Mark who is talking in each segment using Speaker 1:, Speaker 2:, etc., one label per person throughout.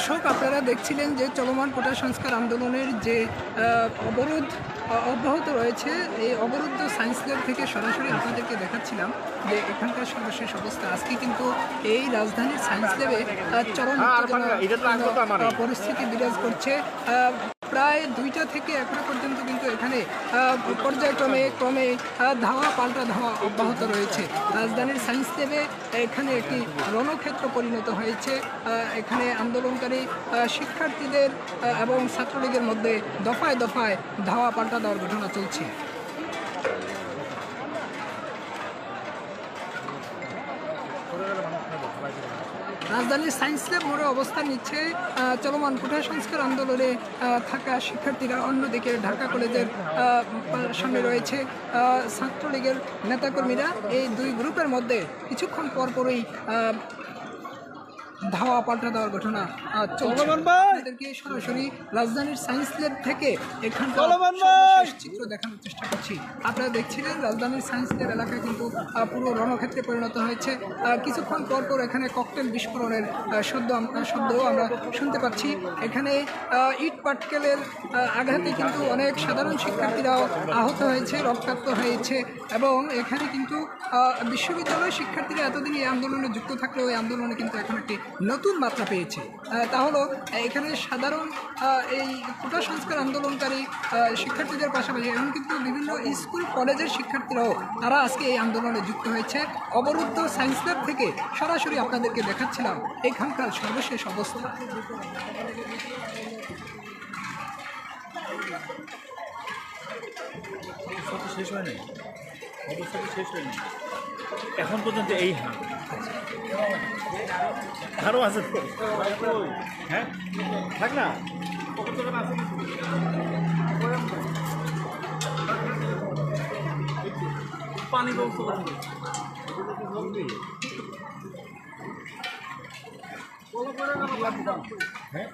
Speaker 1: দর্শক আপনারা দেখছিলেন যে চলমান কোটা সংস্কার আন্দোলনের যে অবরোধ অব্যাহত রয়েছে এই অবরুদ্ধ সায়েন্স ল্যাব থেকে সরাসরি আপনাদেরকে দেখাচ্ছিলাম যে এখানকার সর্বশেষ অবস্থা আজকে কিন্তু এই রাজধানীর সায়েন্স ল্যাবে চরম হ্যাঁ,
Speaker 2: মানে মানে।
Speaker 1: পরিস্থিতি বিরাজ করছে প্রায় দুইটা থেকে একটা পর্যন্ত কিন্তু এখানে পর্যায়ক্রমে ক্রমে ধাওয়া পাল্টা ধাওয়া অব্যাহত রয়েছে রাজধানীর সায়েন্স দেবে এখানে একটি রণক্ষেত্র পরিণত হয়েছে এখানে আন্দোলনকারী শিক্ষার্থীদের এবং ছাত্রলীগের মধ্যে দফায় দফায় ধাওয়া পাল্টা দেওয়ার ঘটনা চলছে রাজধানীর সায়েন্স ল্যাব মোড়ে অবস্থান নিচ্ছে চলমান কোঠা সংস্কার আন্দোলনে থাকা শিক্ষার্থীরা অন্যদিকে ঢাকা কলেজের সামনে রয়েছে ছাত্রলীগের নেতাকর্মীরা এই দুই গ্রুপের মধ্যে কিছুক্ষণ পরপরই ধাওয়া পাল্টা দেওয়ার ঘটনা সরাসরি রাজধানীর সায়েন্স ল্যাব থেকে এখানকার চিত্র দেখানোর চেষ্টা করছি আপনারা দেখছিলেন রাজধানীর সায়েন্স ল্যাব এলাকা কিন্তু পুরো রণক্ষেত্রে পরিণত হয়েছে কিছুক্ষণ পর পর এখানে ককটেল বিস্ফোরণের শব্দ শব্দ আমরা শুনতে পাচ্ছি এখানে ইট পাটকেলের আঘাতে কিন্তু অনেক সাধারণ শিক্ষার্থীরাও আহত হয়েছে রক্তাক্ত হয়েছে এবং এখানে কিন্তু বিশ্ববিদ্যালয়ের শিক্ষার্থীরা এতদিন এই আন্দোলনে যুক্ত থাকলেও এই আন্দোলনে কিন্তু এখন একটি নতুন মাত্রা পেয়েছে তা হলো এখানে সাধারণ এই কোটা সংস্কার আন্দোলনকারী শিক্ষার্থীদের পাশাপাশি এখন কিন্তু বিভিন্ন স্কুল কলেজের শিক্ষার্থীরাও তারা আজকে এই আন্দোলনে যুক্ত হয়েছে অবরুদ্ধ সায়েন্স ল্যাব থেকে সরাসরি আপনাদেরকে দেখাচ্ছিলাম এখানকার সর্বশেষ অবস্থা
Speaker 2: শেষ হয়নি অবস্থা শেষ হয়নি এখন পর্যন্ত এই হার 바로 와서 에? 장나 পানি ব্যবস্থা করে হ্যাঁ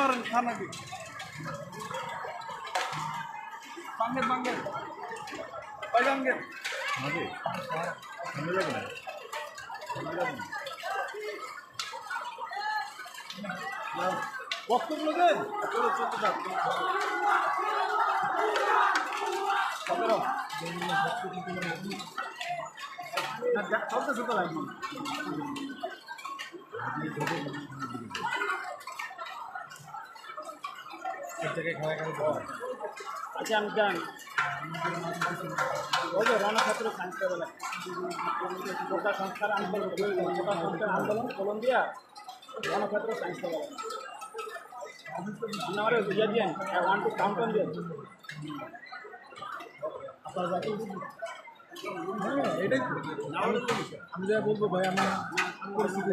Speaker 2: মারেন খানাকে বাঙ্গের বাঙ্গের বাঙ্গের বক্তব্য দেন চলতে চলতে লাগবে এক জায়গায় খাওয়া খাওয়া আচ্ছা আমি জানি গোটা সংস্থার আন্দোলন গোটা সংস্থার আন্দোলন কলম্বিয়া গণক্ষেত্র সায়েন্স আপনারা বুঝে দিন I want to count on দিন আপনারা যাতে এটাই আমি যা বলবো ভাই আমার পরিস্থিতি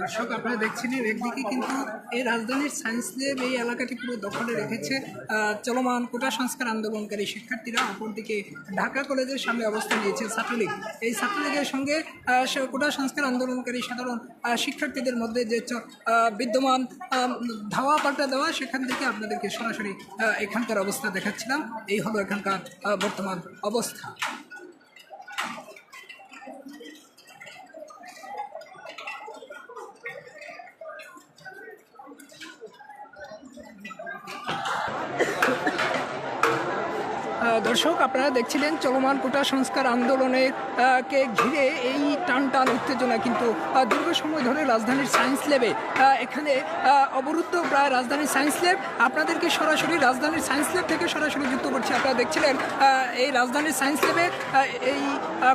Speaker 1: দর্শক আপনারা দেখছেন একদিকে কিন্তু এই রাজধানীর সায়েন্স ল্যাব এই এলাকাটি পুরো দখলে রেখেছে চলমান কোটা সংস্কার আন্দোলনকারী শিক্ষার্থীরা অপরদিকে ঢাকা কলেজের সামনে অবস্থান নিয়েছে ছাত্রলীগ এই ছাত্রলীগের সঙ্গে কোটা সংস্কার আন্দোলনকারী সাধারণ শিক্ষার্থীদের মধ্যে যে বিদ্যমান ধাওয়া পাল্টা দেওয়া সেখান থেকে আপনাদেরকে সরাসরি এখানকার অবস্থা দেখাচ্ছিলাম এই হলো এখানকার বর্তমান অবস্থা দর্শক আপনারা দেখছিলেন চলমান কোটা সংস্কার আন্দোলনের কে ঘিরে এই টান টান উত্তেজনা কিন্তু দীর্ঘ সময় ধরে রাজধানীর সায়েন্স ল্যাবে এখানে অবরুদ্ধ প্রায় রাজধানীর সায়েন্স ল্যাব আপনাদেরকে সরাসরি রাজধানীর সায়েন্স ল্যাব থেকে সরাসরি যুক্ত করছি আপনারা দেখছিলেন এই রাজধানীর সায়েন্স ল্যাবে এই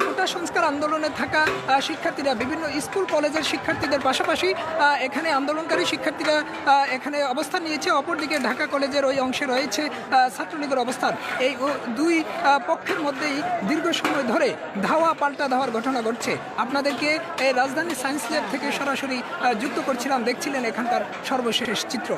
Speaker 1: কোটা সংস্কার আন্দোলনে থাকা শিক্ষার্থীরা বিভিন্ন স্কুল কলেজের শিক্ষার্থীদের পাশাপাশি এখানে আন্দোলনকারী শিক্ষার্থীরা এখানে অবস্থান নিয়েছে অপরদিকে ঢাকা কলেজের ওই অংশে রয়েছে ছাত্রলীগের অবস্থান এই দু দুই পক্ষের মধ্যেই দীর্ঘ সময় ধরে ধাওয়া পাল্টা ধাওয়ার ঘটনা ঘটছে আপনাদেরকে রাজধানী সায়েন্স ল্যাব থেকে সরাসরি যুক্ত করছিলাম দেখছিলেন এখানকার সর্বশেষ চিত্র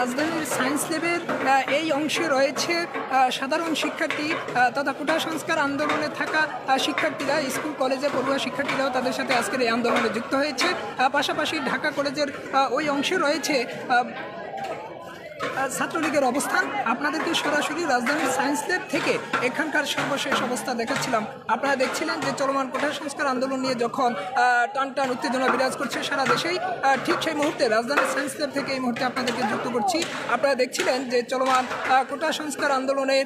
Speaker 1: রাজধানীর সায়েন্স ল্যাবের এই অংশে রয়েছে সাধারণ শিক্ষার্থী তথা কোটা সংস্কার আন্দোলনে থাকা শিক্ষার্থীরা স্কুল কলেজে পড়ুয়া শিক্ষার্থীরাও তাদের সাথে আজকের এই আন্দোলনে যুক্ত হয়েছে পাশাপাশি ঢাকা কলেজের ওই অংশে রয়েছে ছাত্রলীগের অবস্থান আপনাদেরকে সরাসরি রাজধানীর সায়েন্স ল্যাব থেকে এখানকার সর্বশেষ অবস্থা দেখাচ্ছিলাম আপনারা দেখছিলেন যে চলমান কোঠা সংস্কার আন্দোলন নিয়ে যখন টান টান উত্তেজনা বিরাজ করছে সারা দেশেই ঠিক সেই মুহূর্তে রাজধানীর সায়েন্স ল্যাব থেকে এই মুহূর্তে আপনাদেরকে যুক্ত করছি আপনারা দেখছিলেন যে চলমান কোটা সংস্কার আন্দোলনের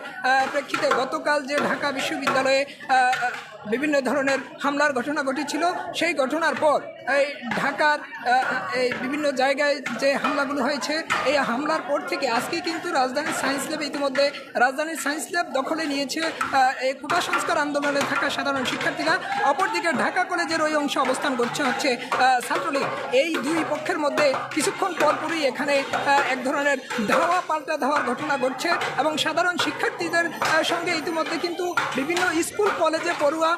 Speaker 1: প্রেক্ষিতে গতকাল যে ঢাকা বিশ্ববিদ্যালয়ে বিভিন্ন ধরনের হামলার ঘটনা ঘটেছিল সেই ঘটনার পর এই ঢাকার এই বিভিন্ন জায়গায় যে হামলাগুলো হয়েছে এই হামলার পর থেকে আজকে কিন্তু রাজধানীর সায়েন্স ল্যাব ইতিমধ্যে রাজধানীর সায়েন্স ল্যাব দখলে নিয়েছে এই কোটা সংস্কার আন্দোলনে থাকা সাধারণ শিক্ষার্থীরা অপরদিকে ঢাকা কলেজের ওই অংশে অবস্থান করছে হচ্ছে ছাত্রলীগ এই দুই পক্ষের মধ্যে কিছুক্ষণ পরপরই এখানে এক ধরনের ধাওয়া পাল্টা ধাওয়ার ঘটনা ঘটছে এবং সাধারণ শিক্ষার্থীদের সঙ্গে ইতিমধ্যে কিন্তু বিভিন্ন স্কুল কলেজে পড়ুয়া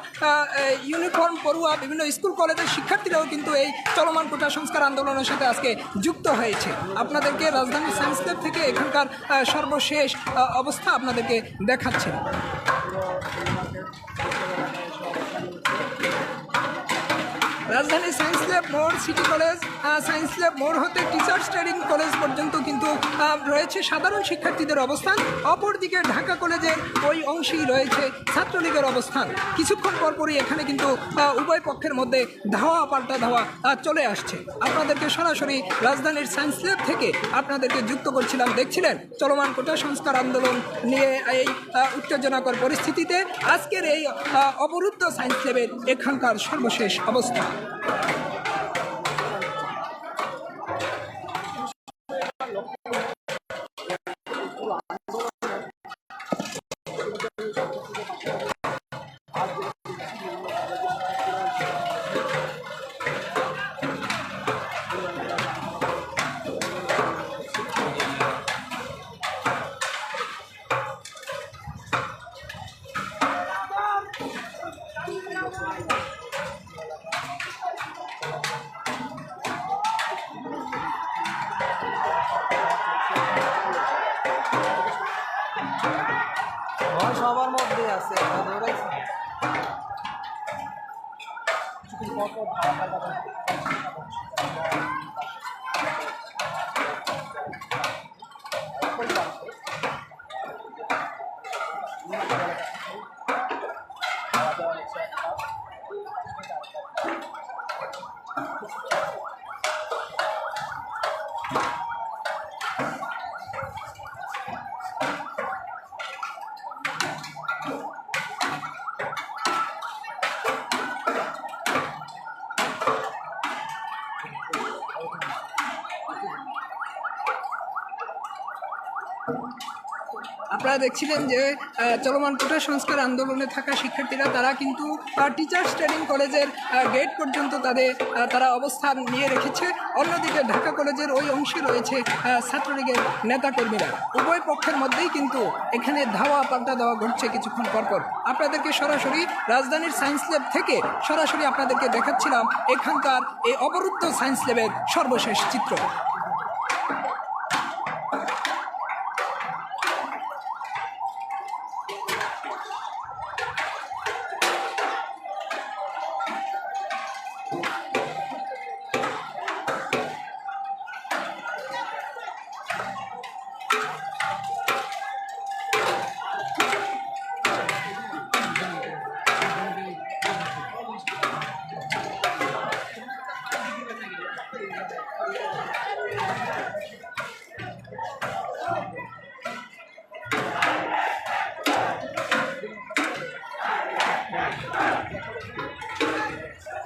Speaker 1: ইউনিফর্ম পড়ুয়া বিভিন্ন স্কুল কলেজের শিক্ষার্থীরাও কিন্তু কিন্তু এই চলমান কোটা সংস্কার আন্দোলনের সাথে আজকে যুক্ত হয়েছে আপনাদেরকে রাজধানী সায়েন্সক্লাব থেকে এখানকার সর্বশেষ অবস্থা আপনাদেরকে দেখাচ্ছে রাজধানী সায়েন্স ল্যাব মোড় সিটি কলেজ সায়েন্স ল্যাব মোড় হতে টিচার্স ট্রেনিং কলেজ পর্যন্ত কিন্তু রয়েছে সাধারণ শিক্ষার্থীদের অবস্থান অপরদিকে ঢাকা কলেজের ওই অংশেই রয়েছে ছাত্রলীগের অবস্থান কিছুক্ষণ পরপরই এখানে কিন্তু উভয় পক্ষের মধ্যে ধাওয়া পাল্টা ধাওয়া চলে আসছে আপনাদেরকে সরাসরি রাজধানীর সায়েন্স ল্যাব থেকে আপনাদেরকে যুক্ত করছিলাম দেখছিলেন চলমান কোটা সংস্কার আন্দোলন নিয়ে এই উত্তেজনাকর পরিস্থিতিতে আজকের এই অবরুদ্ধ সায়েন্স ল্যাবের এখানকার সর্বশেষ অবস্থা Thank you. po. আপনারা দেখছিলেন যে চলমান কোটা সংস্কার আন্দোলনে থাকা শিক্ষার্থীরা তারা কিন্তু টিচার্স ট্রেনিং কলেজের গেট পর্যন্ত তাদের তারা অবস্থান নিয়ে রেখেছে অন্যদিকে ঢাকা কলেজের ওই অংশে রয়েছে ছাত্রলীগের নেতাকর্মীরা উভয় পক্ষের মধ্যেই কিন্তু এখানে ধাওয়া পাল্টা দেওয়া ঘটছে কিছুক্ষণ পরপর আপনাদেরকে সরাসরি রাজধানীর সায়েন্স ল্যাব থেকে সরাসরি আপনাদেরকে দেখাচ্ছিলাম এখানকার এই অবরুদ্ধ সায়েন্স ল্যাবের সর্বশেষ চিত্র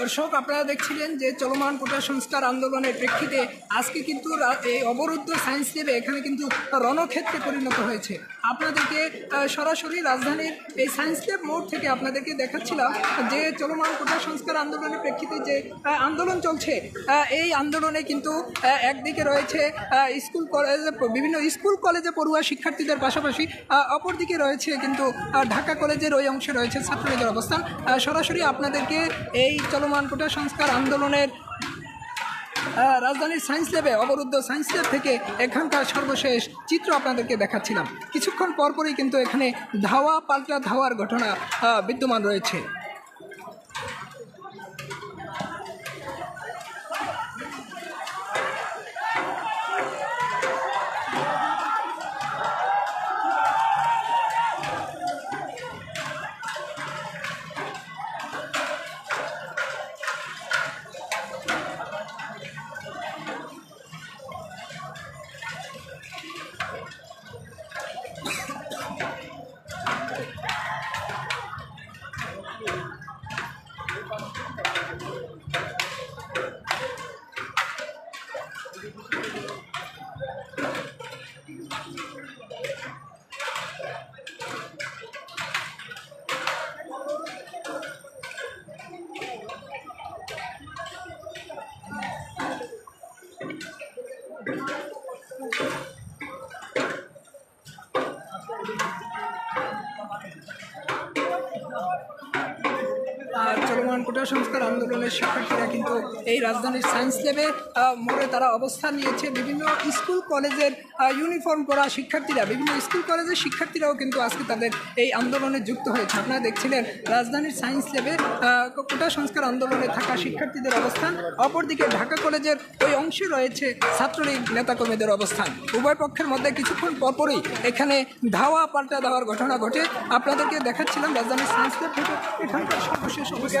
Speaker 1: দর্শক আপনারা দেখছিলেন যে চলমান কোটা সংস্কার আন্দোলনের প্রেক্ষিতে আজকে কিন্তু এই অবরুদ্ধ সায়েন্স ল্যাবে এখানে কিন্তু রণক্ষেত্রে পরিণত হয়েছে আপনাদেরকে সরাসরি রাজধানীর এই সায়েন্স ল্যাব মোড় থেকে আপনাদেরকে দেখাচ্ছিলাম যে চলমান কোটা সংস্কার আন্দোলনের প্রেক্ষিতে যে আন্দোলন চলছে এই আন্দোলনে কিন্তু একদিকে রয়েছে স্কুল কলেজ বিভিন্ন স্কুল কলেজে পড়ুয়া শিক্ষার্থীদের পাশাপাশি অপরদিকে রয়েছে কিন্তু ঢাকা কলেজের ওই অংশে রয়েছে ছাত্রলীগের অবস্থান সরাসরি আপনাদেরকে এই চলমান কোটা সংস্কার আন্দোলনের রাজধানীর সায়েন্স ল্যাবে অবরুদ্ধ সায়েন্স ল্যাব থেকে এখানকার সর্বশেষ চিত্র আপনাদেরকে দেখাচ্ছিলাম কিছুক্ষণ পরপরই কিন্তু এখানে ধাওয়া পাল্টা ধাওয়ার ঘটনা বিদ্যমান রয়েছে 啊。বর্তমান কোটা সংস্কার আন্দোলনের শিক্ষার্থীরা কিন্তু এই রাজধানীর সায়েন্স ল্যাবে মোড়ে তারা অবস্থান নিয়েছে বিভিন্ন স্কুল কলেজের ইউনিফর্ম পরা শিক্ষার্থীরা বিভিন্ন স্কুল কলেজের শিক্ষার্থীরাও কিন্তু আজকে তাদের এই আন্দোলনে যুক্ত হয়েছে আপনারা দেখছিলেন রাজধানীর সায়েন্স ল্যাবে কোটা সংস্কার আন্দোলনে থাকা শিক্ষার্থীদের অবস্থান অপরদিকে ঢাকা কলেজের ওই অংশে রয়েছে ছাত্রলীগ নেতাকর্মীদের অবস্থান উভয় পক্ষের মধ্যে কিছুক্ষণ পরপরই এখানে ধাওয়া পাল্টা দেওয়ার ঘটনা ঘটে আপনাদেরকে দেখাচ্ছিলাম রাজধানীর সায়েন্স ল্যাব থেকে এখানকার সর্বশেষ অবস্থা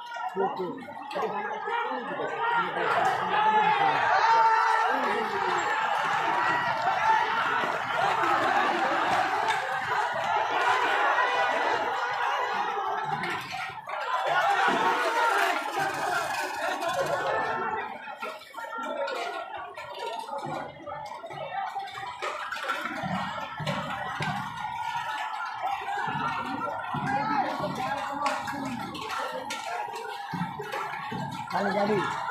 Speaker 1: Thank you.
Speaker 2: 加油！加油！